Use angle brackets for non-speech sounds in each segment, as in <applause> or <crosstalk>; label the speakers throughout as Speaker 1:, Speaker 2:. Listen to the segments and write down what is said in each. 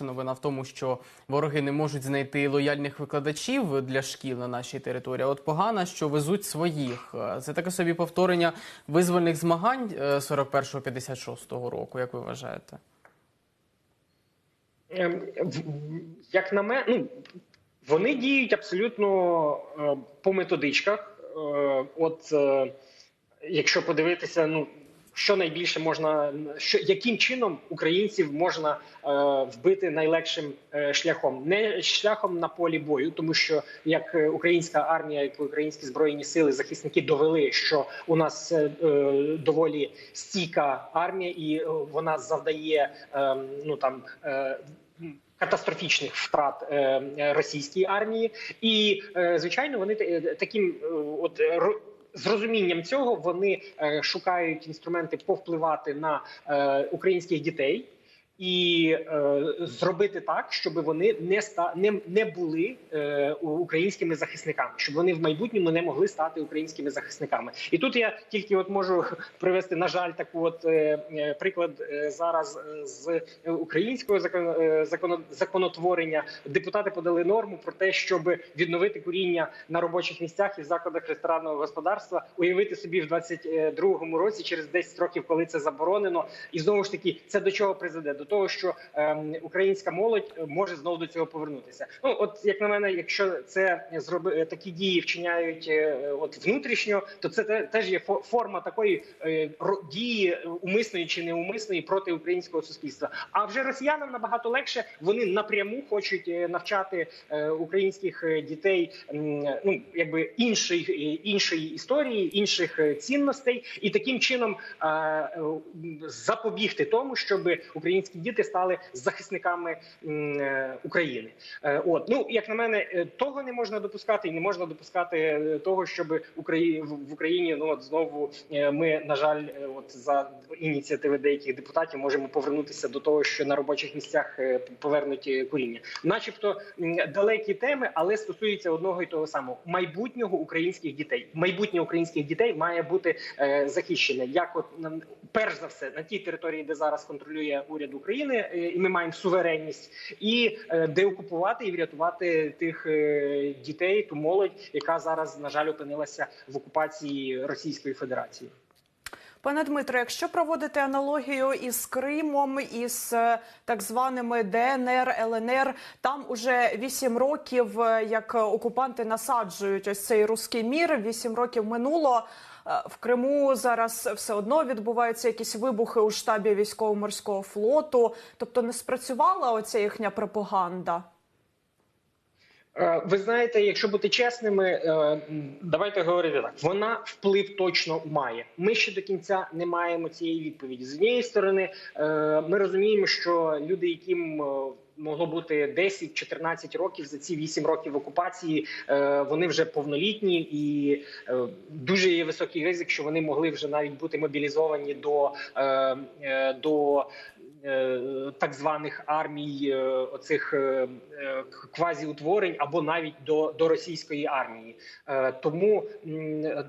Speaker 1: хороша новина в тому, що вороги не можуть знайти лояльних викладачів для шкіл на нашій території. От погана, що везуть своїх. Е, Це таке собі повторення визвольних змагань е, 41-56 року. Як ви вважаєте?
Speaker 2: Ем, Як на мене, ну вони діють абсолютно е, по методичках. Е, От е, якщо подивитися, ну що найбільше можна, що яким чином українців можна е, вбити найлегшим е, шляхом, не шляхом на полі бою, тому що як е, українська армія, як українські збройні сили, захисники довели, що у нас е, е, доволі стійка армія, і е, вона завдає е, ну там. Е, Катастрофічних втрат російській армії, і звичайно, вони таким от з розумінням цього вони е, шукають інструменти повпливати на е, українських дітей. І е, зробити так, щоб вони не ста не, не були е, українськими захисниками, щоб вони в майбутньому не могли стати українськими захисниками. І тут я тільки от можу <laughs> привести, на жаль, таку от е, е, приклад е, зараз е, з українського закон, е, законо- законотворення. Депутати подали норму про те, щоб відновити куріння на робочих місцях і в закладах ресторанного господарства. Уявити собі в 22-му році, через 10 років, коли це заборонено, і знову ж таки, це до чого призведе? До того, що ем, українська молодь е, може знову до цього повернутися. Ну от як на мене, якщо це зроби такі дії вчиняють е, от внутрішньо, то це те- теж є фо- форма такої е, дії е, умисної чи неумисної проти українського суспільства. А вже росіянам набагато легше вони напряму хочуть е, навчати е, українських е, дітей ну якби іншої е, іншої історії, інших е, цінностей, і таким чином е, е, запобігти тому, щоб українські діти стали захисниками е, України. Е, От ну як на мене, е, того не можна допускати, і не можна допускати того, щоб в Україні ну от знову ми на жаль, от за ініціативи деяких депутатів можемо повернутися до того, що на робочих місцях повернуть е, куріння, начебто далекі теми, але стосуються одного і того самого майбутнього українських дітей. Майбутнє українських дітей має бути захищене, як от перш за все на тій території, де зараз контролює уряд України, е, і ми маємо суверенність, і е, деокупувати і врятувати тих е, дітей, ту молодь, яка зараз на жаль опинилася в окупації Російської Федерації.
Speaker 3: Пане Дмитро, якщо проводити аналогію із Кримом, із так званими ДНР, ЛНР, там уже вісім років, як окупанти насаджують ось цей руський мір. Вісім років минуло. Е, В Криму зараз все одно відбуваються якісь вибухи у штабі військово-морського флоту. Тобто не спрацювала оця їхня пропаганда.
Speaker 2: Е, Ви знаєте, якщо бути чесними, е, давайте говорити так. Вона вплив точно має. Ми ще до кінця не маємо цієї відповіді. З однієї сторони, ми розуміємо, що люди, яким могло бути 10-14 років. За ці 8 років окупації, е, вони вже повнолітні, і е, дуже є високий ризик, що вони могли вже навіть бути мобілізовані до, е, до так званих армій, е, оцих е, е, квазіутворень або навіть до, до російської армії. Е, Тому,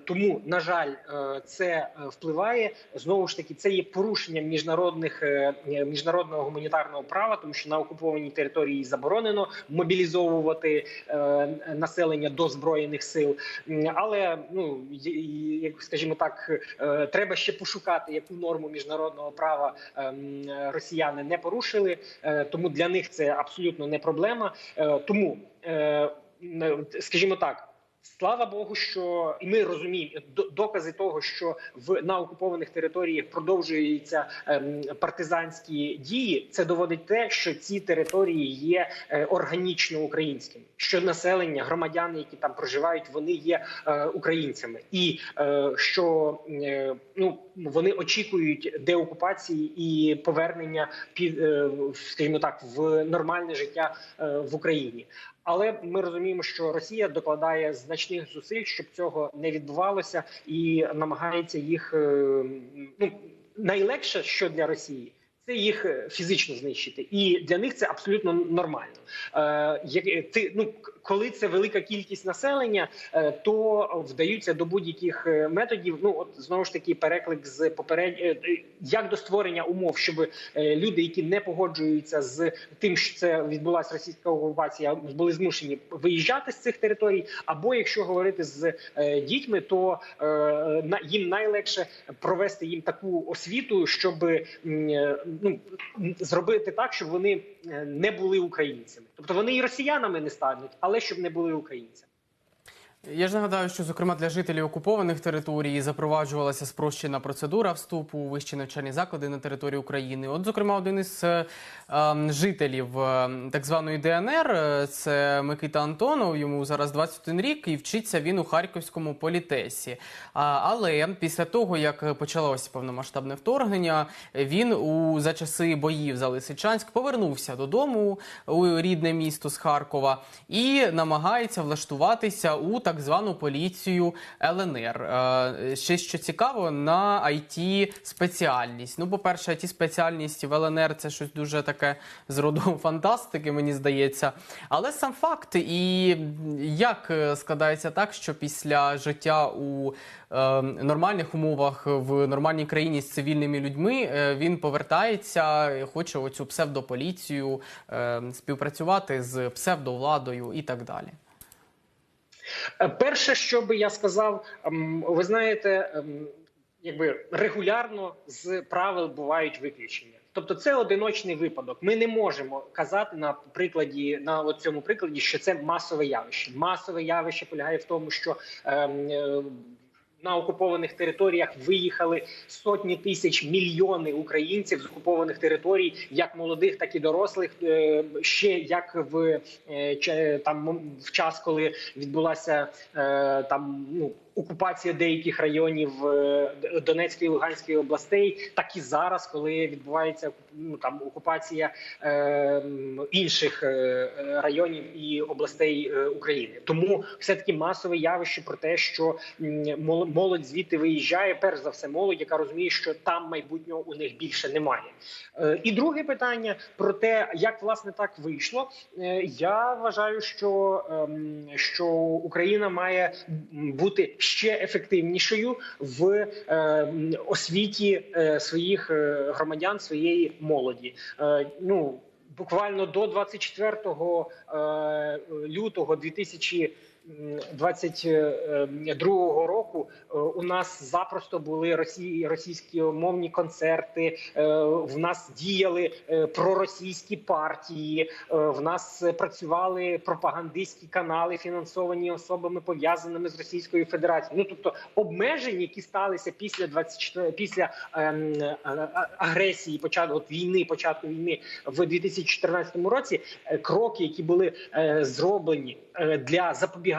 Speaker 2: тому, на жаль, е, це е, впливає знову ж таки. Це є порушенням міжнародних е, міжнародного гуманітарного права, тому що на окупованій території заборонено мобілізовувати е, населення до збройних сил. Але ну скажімо так, е, треба ще пошукати, яку норму міжнародного права ем, росіяни не порушили. Е, Тому для них це абсолютно не проблема. Е, Тому, е, скажімо так. Слава Богу, що і ми розуміємо до- докази того, що в на окупованих територіях продовжуються ем, партизанські дії. Це доводить те, що ці території є е, органічно українськими, що населення, громадяни, які там проживають, вони є е, українцями, і е, що ну вони очікують деокупації і повернення під скажімо так в нормальне життя в Україні. Але ми розуміємо, що Росія докладає значних зусиль, щоб цього не відбувалося, і намагається їх е, ну найлегше, що для Росії. Це їх е, фізично знищити, і для них це абсолютно нормально. Е, як ти ну коли це велика кількість населення, е, то вдаються до будь-яких е, методів. Ну от знову ж таки, переклик з попередньо як до створення умов, щоб е, люди, які не погоджуються з тим, що це відбулася російська окупація, були змушені виїжджати з цих територій. Або якщо говорити з е, дітьми, то е, їм найлегше провести їм таку освіту, щоб е, ну зробити так, щоб вони е, не були українцями. Тобто вони і росіянами не стануть, але щоб не були українцями.
Speaker 1: Я ж нагадаю, що зокрема для жителів окупованих територій запроваджувалася спрощена процедура вступу у вищі навчальні заклади на території України. От, зокрема, один із е, ем, жителів е, так званої ДНР, е, це Микита Антонов. Йому зараз 21 рік, і вчиться він у харківському політесі. А, але після того, як почалося повномасштабне вторгнення, він у за часи боїв за Лисичанськ повернувся додому у рідне місто з Харкова і намагається влаштуватися у так звану поліцію ЛНР. Ще що цікаво, на it спеціальність. Ну, по-перше, it спеціальність в ЛНР це щось дуже таке з роду фантастики, мені здається. Але сам факт, і як е, складається так, що після життя у е, нормальних умовах в нормальній країні з цивільними людьми е, він повертається, хоче оцю псевдополіцію співпрацювати з псевдовладою і так далі.
Speaker 2: Е, Перше, що би я сказав, ем, ви знаєте, ем, якби регулярно з правил бувають виключення. Тобто це одиночний випадок. Ми не можемо казати на прикладі на цьому прикладі, що це масове явище. Масове явище полягає в тому, що ем, е, на окупованих територіях виїхали сотні тисяч мільйони українців з окупованих територій, як молодих, так і дорослих. Е, Ще як в е, там в час, коли відбулася е, там ну. Окупація деяких районів е, Донецької і Луганської областей, так і зараз, коли відбувається ну там окупація е, інших е, районів і областей е, України. Тому все таки масове явище про те, що молодь звідти виїжджає, перш за все, молодь, яка розуміє, що там майбутнього у них більше немає. Е, І друге питання про те, як власне так вийшло. Е, Я вважаю, що, ем, що Україна має бути ще ефективнішою в ем, освіті е, своїх е, громадян, своєї молоді. Е, Ну буквально до 24 е, лютого 2000 22 року е, у нас запросто були росі... російськомовні концерти. е, В нас діяли е, проросійські партії. е, В нас е, працювали пропагандистські канали, фінансовані особами пов'язаними з Російською Федерацією. Ну тобто обмежень, які сталися після 24 після ем, е, е, агресії, початку от війни, початку війни в 2014 році. е, Кроки, які були е, зроблені е, для запобігання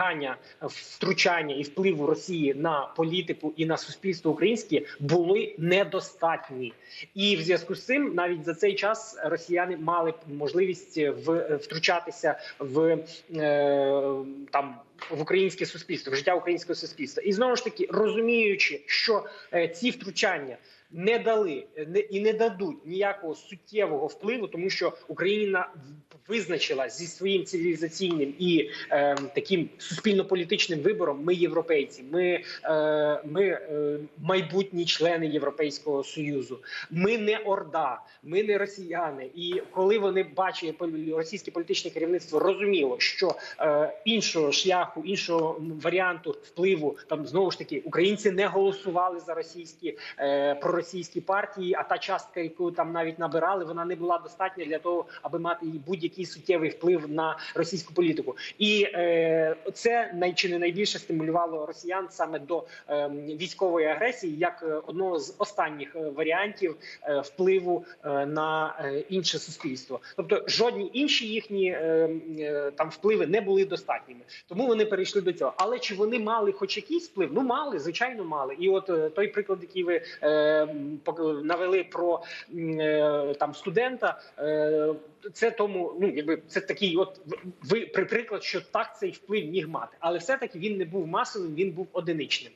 Speaker 2: втручання і впливу Росії на політику і на суспільство українське, були недостатні. І в зв'язку з цим навіть за цей час росіяни мали можливість в втручатися в е, там. В українське суспільство, в життя українського суспільства, і знову ж таки розуміючи, що е, ці втручання не дали не і не дадуть ніякого суттєвого впливу, тому що Україна визначила зі своїм цивілізаційним і е, таким суспільно-політичним вибором. Ми європейці, ми, е, ми е, майбутні члени Європейського союзу. Ми не орда, ми не росіяни. І коли вони бачать російське політичне керівництво, розуміло, що е, іншого шляху, іншого варіанту впливу там знову ж таки українці не голосували за російські е, проросійські партії. А та частка, яку там навіть набирали, вона не була достатня для того, аби мати будь-який суттєвий вплив на російську політику. І е, це най чи не найбільше стимулювало росіян саме до е, військової агресії, як е, одного з останніх е, варіантів е, впливу е, на е, інше суспільство. Тобто жодні інші їхні е, е, там впливи не були достатніми. Тому вони перейшли до цього. Але чи вони мали хоч якийсь вплив? Ну мали, звичайно, мали. І от той приклад, який ви е, навели про е, там студента. Е, це тому, ну якби це такий, от ви приклад, що так цей вплив міг мати, але все таки він не був масовим, він був одиничним.